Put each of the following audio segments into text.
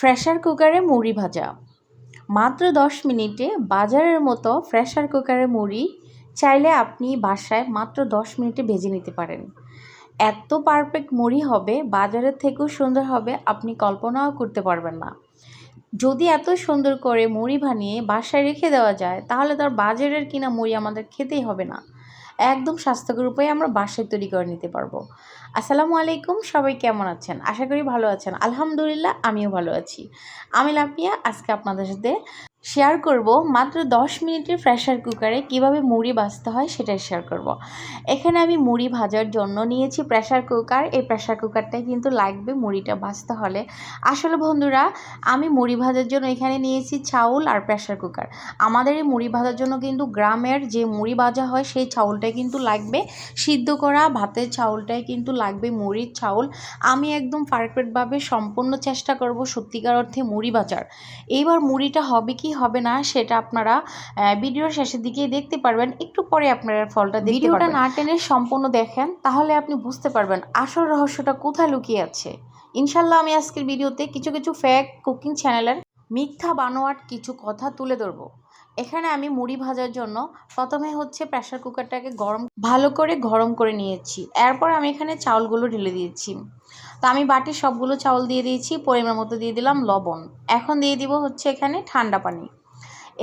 Pressure কুকারে মুড়ি ভাজা। মাত্র দশ মিনিটে বাজারের মতো প্রেসার কুকারে মুড়ি চাইলে আপনি বাসায় মাত্র দশ মিনিটে ভেজে নিতে পারেন। এত পারফেক্ট মুড়ি হবে, বাজারের থেকেও সুন্দর হবে, আপনি কল্পনাও করতে পারবেন না। যদি এত সুন্দর করে মুড়ি বানিয়ে বাসায় রেখে দেওয়া যায়, তাহলে তার বাজারের কিনা মুড়ি আমাদের খেতেই হবে না। একদম স্বাস্থ্যকর উপায়ে আমরা বাসায় তৈরি করে নিতে পারব। আসসালামু আলাইকুম, সবাই কেমন আছেন? আশা করি ভালো আছেন। আলহামদুলিল্লাহ, আমিও ভালো আছি। আমি লাপিয়া আজকে আপনাদের সাথে শেয়ার করব মাত্র দশ মিনিটের প্রেশার কুকারে কীভাবে মুড়ি ভাজতে হয় সেটাই শেয়ার করব। এখানে আমি মুড়ি ভাজার জন্য নিয়েছি প্রেশার কুকার। এই প্রেশার কুকারটাই কিন্তু লাগবে মুড়িটা ভাজতে হলে। আসলে বন্ধুরা, আমি মুড়ি ভাজার জন্য এখানে নিয়েছি চাউল আর প্রেশার কুকার। আমাদের এই মুড়ি ভাজার জন্য কিন্তু গ্রামের যে মুড়ি ভাজা হয় সেই চাউলটাই কিন্তু লাগবে। সিদ্ধ করা ভাতের চাউলটাই কিন্তু লাগবে মুড়ির চাউল। আমি একদম পারফেক্টভাবে সম্পূর্ণ চেষ্টা করব সত্যিকার অর্থে মুড়ি ভাজার। এইবার মুড়িটা হবে কি হবে না সেটা আপনারা ভিডিওর শেষের দিকে দেখতে পারবেন। একটু পরে আপনারা ফলটা ভিডিওটা না টেনে সম্পূর্ণ দেখেন তাহলে আপনি বুঝতে পারবেন আসল রহস্যটা কোথায় লুকিয়ে আছে। ইনশাল্লাহ আমি আজকের ভিডিওতে কিছু কিছু ফ্যাক কুকিং চ্যানেলের মিথ্যা বানোয়াট কিছু কথা তুলে ধরবো। এখানে আমি মুড়ি ভাজার জন্য প্রথমে হচ্ছে প্রেশার কুকারটাকে গরম, ভালো করে গরম করে নিয়েছি। এরপর আমি এখানে চাউলগুলো ঢেলে দিয়েছি। তো আমি বাটির সবগুলো চাউল দিয়ে দিয়েছি, পরিমাণ মতো দিয়ে দিলাম লবণ। এখন দিয়ে দিব হচ্ছে এখানে ঠান্ডা পানি।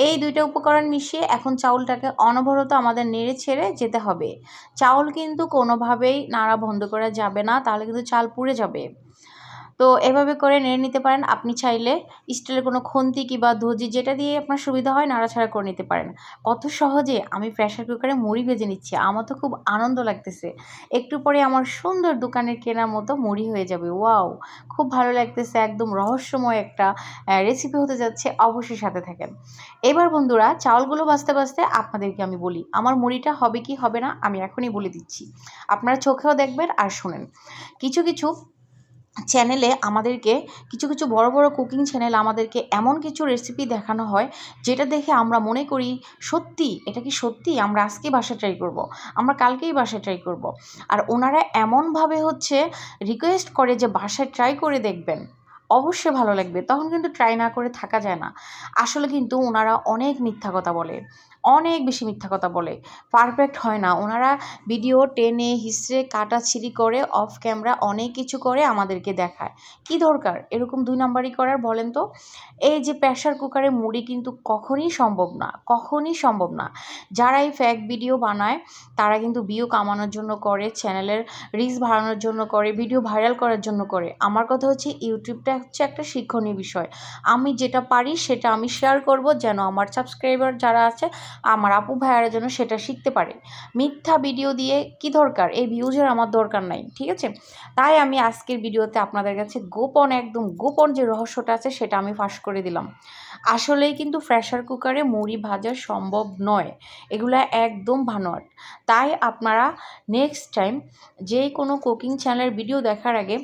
এই দুইটা উপকরণ মিশিয়ে এখন চাউলটাকে অনবরত আমাদের নেড়ে ছেড়ে যেতে হবে। চাউল কিন্তু কোনোভাবেই নাড়া বন্ধ করা যাবে না, তাহলে কিন্তু চাল পুড়ে যাবে। তো এভাবে করে নেড়ে নিতে পারেন। আপনি চাইলে স্টিলের কোনো খুন্তি কিংবা ধজি যেটা দিয়ে আপনার সুবিধা হয় নাড়াছাড়া করে নিতে পারেন। কত সহজে আমি প্রেশার কুকারে মুড়ি ভেজে নিচ্ছি, আমার তো খুব আনন্দ লাগতেছে। একটু পরে আমার সুন্দর দোকানের কেনার মতো মুড়ি হয়ে যাবে। ওয়াও! খুব ভালো লাগতেছে, একদম রহস্যময় একটা রেসিপি হতে যাচ্ছে। অবশ্যই সাথে থাকেন। এবার বন্ধুরা, চাউলগুলো বাঁচতে বাঁচতে আপনাদেরকে আমি বলি, আমার মুড়িটা হবে কি হবে না আমি এখনই বলে দিচ্ছি। আপনারা চোখেও দেখবেন আর শুনেন। কিছু কিছু চ্যানেলে আমাদেরকে কিছু কিছু বড় বড় কুকিং চ্যানেল আমাদেরকে এমন কিছু রেসিপি দেখানো হয়, যেটা দেখে আমরা মনে করি, সত্যি, এটা কি সত্যি আমরা আজকেই বাসা ট্রাই করব। আমরা কালকেই বাসায় ট্রাই করব। আর ওনারা এমনভাবে হচ্ছে রিকোয়েস্ট করে যে বাসায় ট্রাই করে দেখবেন অবশ্যই ভালো লাগবে, তখন কিন্তু ট্রাই না করে থাকা যায় না আসলে কিন্তু ওনারা অনেক মিথ্যা কথা বলে অনেক বেশি মিথ্যা কথা বলে। পারফেক্ট হয় না। ওনারা ভিডিও টেনে, হিসড়ে কাটাছিড়ি করে, অফ ক্যামেরা অনেক কিছু করে আমাদেরকে দেখায়। কি দরকার? এরকম দুই নাম্বারই করার, বলেন তো? এই যে প্রেশার কুকারে মুড়ি কিন্তু কখনই সম্ভব না, কখনই সম্ভব না। যারা এই ফ্যাক ভিডিও বানায়, তারা কিন্তু ভিউ কামানোর জন্য করে চ্যানেলের রিচ বাড়ানোর জন্য করে ভিডিও ভাইরাল করার জন্য করে। আমার কথা হচ্ছে ইউটিউবটা হচ্ছে একটা শিক্ষণীয় বিষয়। আমি যেটা পারি, সেটা আমি শেয়ার করব, যেন আমার সাবস্ক্রাইবার যারা আছে আমার আপু ভাইয়ারা যেন সেটা শিখতে পারে। মিথ্যা ভিডিও দিয়ে কি দরকার? এই ভিউজের আমার দরকার নাই, ঠিক আছে? তাই আমি আজকের ভিডিওতে আপনাদের কাছে গোপন, একদম গোপন যে রহস্যটা আছে, সেটা আমি ফাঁস করে দিলাম। আসলেই কিন্তু প্রেশার কুকারে মুড়ি ভাজা সম্ভব নয়। এগুলো একদম ভানোয়াট তাই আপনারা নেক্সট টাইম যে কোনো কুকিং চ্যানেলের ভিডিও দেখার আগে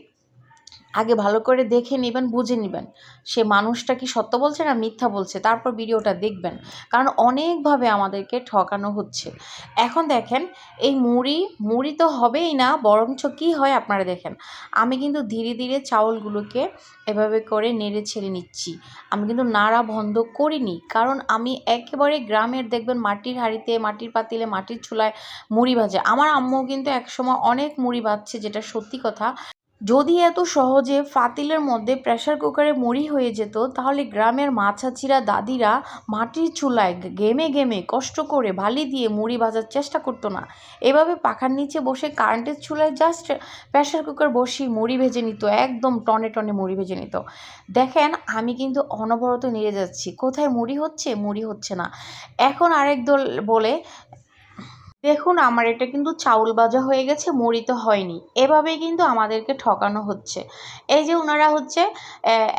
আগে ভালো করে দেখে নেবেন, বুঝে নেবেন। সে মানুষটা কি সত্য বলছে না মিথ্যা বলছে? তারপর ভিডিওটা দেখবেন। কারণ অনেকভাবে আমাদেরকে ঠকানো হচ্ছে। এখন দেখেন, এই মুড়ি মুড়ি তো হবেই না, বরঞ্চ কী হয় আপনারা দেখেন। আমি কিন্তু ধীরে ধীরে চাউলগুলোকে এভাবে করে নেড়ে ছেড়ে নিচ্ছি। আমি কিন্তু নাড়া বন্ধ করিনি। কারণ আমি একেবারে গ্রামের, দেখবেন মাটির হাঁড়িতে, মাটির পাতিলে, মাটির চুলায় মুড়ি ভাজে। আমার আম্মু কিন্তু একসময় অনেক মুড়ি ভাজছে, যেটা সত্যি কথা। যদি এত সহজে ফাতিলের মধ্যে প্রেশার কুকারে মুড়ি হয়ে যেত, তাহলে গ্রামের মাছাচিরা দাদিরা মাটির চুলায় গেমে গেমে কষ্ট করে ভালি দিয়ে মুড়ি ভাজার চেষ্টা করতো না। এভাবে পাখার নিচে বসে কারেন্টের চুলায় জাস্ট প্রেশার কুকার বসিয়ে মুড়ি ভেজে নিত, একদম টনে টনে মুড়ি ভেজে নিত। দেখেন, আমি কিন্তু অনবরত নিয়ে যাচ্ছি। কোথায় মুড়ি হচ্ছে মুড়ি হচ্ছে না। এখন আরেক দল বলে দেখুন আমার এটা কিন্তু চাউল ভাজা হয়ে গেছে, মুড়ি তো হয়নি। এভাবেই কিন্তু আমাদেরকে ঠকানো হচ্ছে। এই যে ওনারা হচ্ছে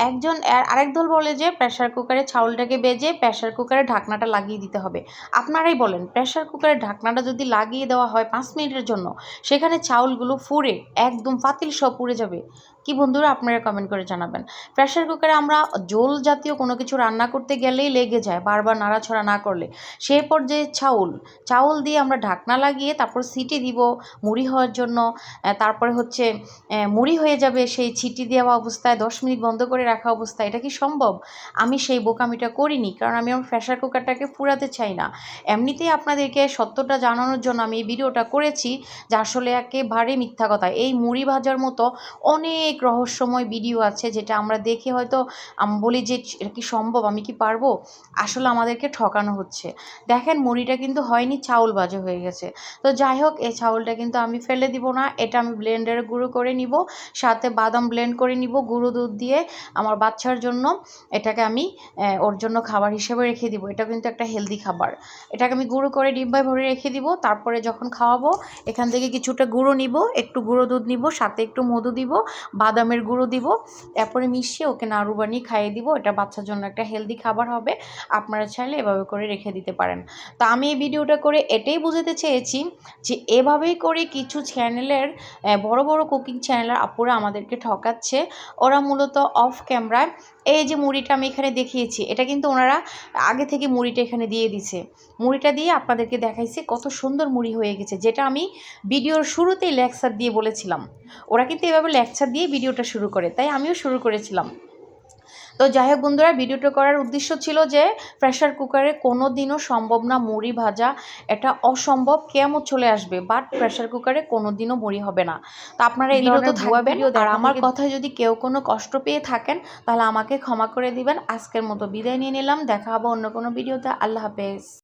একজন আরেক দল বলে যে প্রেশার কুকারে চাউলটাকে বেজে প্রেশার কুকারে ঢাকনাটা লাগিয়ে দিতে হবে। আপনারাই বলেন প্রেশার কুকারে ঢাকনাটা যদি লাগিয়ে দেওয়া হয় পাঁচ মিনিটের জন্য, সেখানে চাউলগুলো ফুরে একদম পাতিল সব পুড়ে যাবে। কি বন্ধুরা আপনারা কমেন্ট করে জানাবেন। প্রেশার কুকারে আমরা জোল জাতীয় কোনো কিছু রান্না করতে গেলেই লেগে যায়, বারবার নাড়াছড়া না করলে। সেই পর্যায়ে চাউল চাউল দিয়ে আমরা ঢাকনা লাগিয়ে তারপর সিটি দিব মুড়ি হওয়ার জন্য। তারপরে হচ্ছে মুড়ি হয়ে যাবে সেই ছিটি দেওয়া অবস্থায়, দশ মিনিট বন্ধ করে রাখা অবস্থায়। এটা কি সম্ভব? আমি সেই বোকামিটা করিনি, কারণ আমি আমার প্রেশার কুকারটাকে পুরাতে চাই না। এমনিতেই আপনাদেরকে সত্যটা জানানোর জন্য আমি এই ভিডিওটা করেছি, যে আসলে একেবারে মিথ্যা কথা। এই মুড়ি ভাজার মতো অনেক রহস্যময় ভিডিও আছে যেটা আমরা দেখে হয়তো বলি যে এটা কি সম্ভব? আমি কি পারব? আসলে আমাদেরকে ঠকানো হচ্ছে। দেখেন, মুড়িটা কিন্তু হয়নি, চাউল বাজে হয়ে গেছে। তো যাই হোক, এই চাউলটা কিন্তু আমি ফেলে দিব না। এটা আমি ব্লেন্ডারে গুঁড়ো করে নিব। সাথে বাদাম ব্লেন্ড করে নিব গুঁড়ো দুধ দিয়ে আমার বাচ্চার জন্য। এটাকে আমি ওর জন্য খাবার হিসেবে রেখে দিব। এটা কিন্তু একটা হেলদি খাবার। এটাকে আমি গুঁড়ো করে ডিব্বায় ভরে রেখে দিব। তারপরে যখন খাওয়াবো, এখান থেকে কিছুটা গুঁড়ো নিব। একটু গুঁড়ো দুধ নিব, সাথে একটু মধু দিব। বাদামের গুঁড়ো দিব, তারপরে মিশিয়ে ওকে নাড়ু বানিয়ে খাইয়ে দিব। এটা বাচ্চার জন্য একটা হেলদি খাবার হবে, আপনারা চাইলে এভাবে করে রেখে দিতে পারেন। তা আমি এই ভিডিওটা করে এটাই বুঝাতে চেয়েছি যে, এভাবেই করে কিছু চ্যানেলের বড় বড় কুকিং চ্যানেলের আপুরা আমাদেরকে ঠকাচ্ছে। ওরা মূলত অফ ক্যামেরায় এই যে মুড়িটা আমি এখানে দেখিয়েছি, এটা কিন্তু ওনারা আগে থেকে মুড়িটা এখানে দিয়ে দিছে। মুড়িটা দিয়ে আপনাদেরকে দেখাইছে কত সুন্দর মুড়ি হয়ে গেছে, যেটা আমি ভিডিওর শুরুতেই লেকচার দিয়ে বলেছিলাম। ওরা কিন্তু এভাবে লেকচার দিয়ে ভিডিওটা শুরু করে, তাই আমিও শুরু করেছিলাম। তো যাই হোক বন্ধুরা ভিডিওটা করার উদ্দেশ্য ছিল যে প্রেশার কুকারে কোনো দিনও সম্ভব না মুড়ি ভাজা। এটা অসম্ভব কেমন চলে আসবে বাট প্রেশার কুকারে কোনো দিনও মুড়ি হবে না। তো আপনারা এই ধরনের ধোয়াবেন আর আমার কথা কথায় যদি কেউ কোনো কষ্ট পেয়ে থাকেন তাহলে আমাকে ক্ষমা করে দিবেন। আজকের মতো বিদায় নিয়ে নিলাম দেখা হবে অন্য কোনো ভিডিওতে। আল্লাহ হাফেজ।